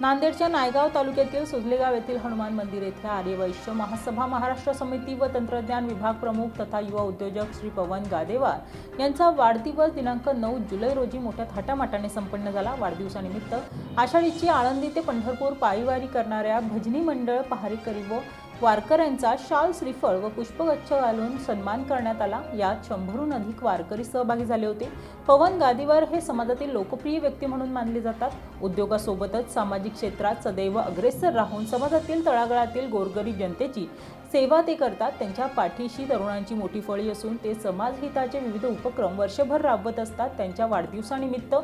नांदेडच्या नायगाव तालुक्यातील सुजलेगाव येथील हनुमान मंदिर येथे आर्यवैश्य महासभा महाराष्ट्र समिती व तंत्रज्ञान विभाग प्रमुख तथा युवा उद्योजक श्री पवन गादेवार यांचा वाढदिवस दिनांक नऊ जुलै रोजी मोठ्या थाटामाटाने संपन्न झाला. वाढदिवसानिमित्त आषाढीची आळंदी ते पंढरपूर पायीवारी करणाऱ्या भजनी मंडळ पहारेकरी व वारकऱ्यांचा शाल श्रीफळ व पुष्पगच्छ घालून सन्मान करण्यात आला. यात शंभरहून अधिक वारकरी सहभागी झाले होते. पवन गादीवर हे समाजातील लोकप्रिय व्यक्ती म्हणून मानले जातात. उद्योगासोबतच सामाजिक क्षेत्रात सदैव अग्रेसर राहून समाजातील तळागाळातील गोरगरीब जनतेची सेवा ते करतात त्यांच्या पाठीशी तरुणांची मोठी फळी असून ते समाजहिताचे विविध उपक्रम वर्षभर राबवत असतात. त्यांच्या वाढदिवसानिमित्त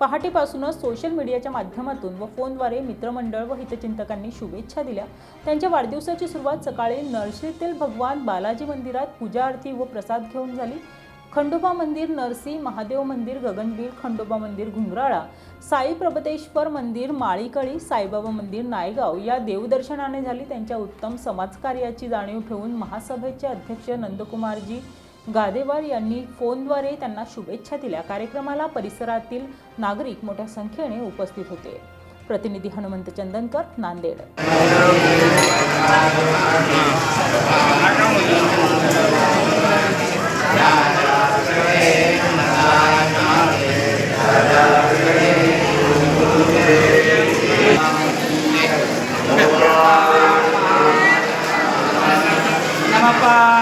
पहाटेपासूनच सोशल मीडियाच्या माध्यमातून व फोनद्वारे मित्रमंडळ व हितचिंतकांनी शुभेच्छा दिल्या. त्यांच्या वाढदिवसाची सुरुवात सकाळी नरशीतील भगवान बालाजी मंदिरात पूजा आरती व प्रसाद घेऊन झाली. खंडोबा मंदिर नरसी महादेव मंदिर गगनबीर खंडोबा मंदिर घुंगराळा साई प्रबतेश्वर मंदिर माळीकळी साईबाबा मंदिर नायगाव या देवदर्शनाने झाली त्यांच्या उत्तम समाजकार्याची जाणीव ठेवून महासभेचे अध्यक्ष नंदकुमारजी गादेवार यांनी फोनद्वारे त्यांना शुभेच्छा दिल्या. कार्यक्रमाला परिसरातील नागरिक मोठ्या संख्येने उपस्थित होते. प्रतिनिधी हनुमंत चंदनकर नांदेड. Bye.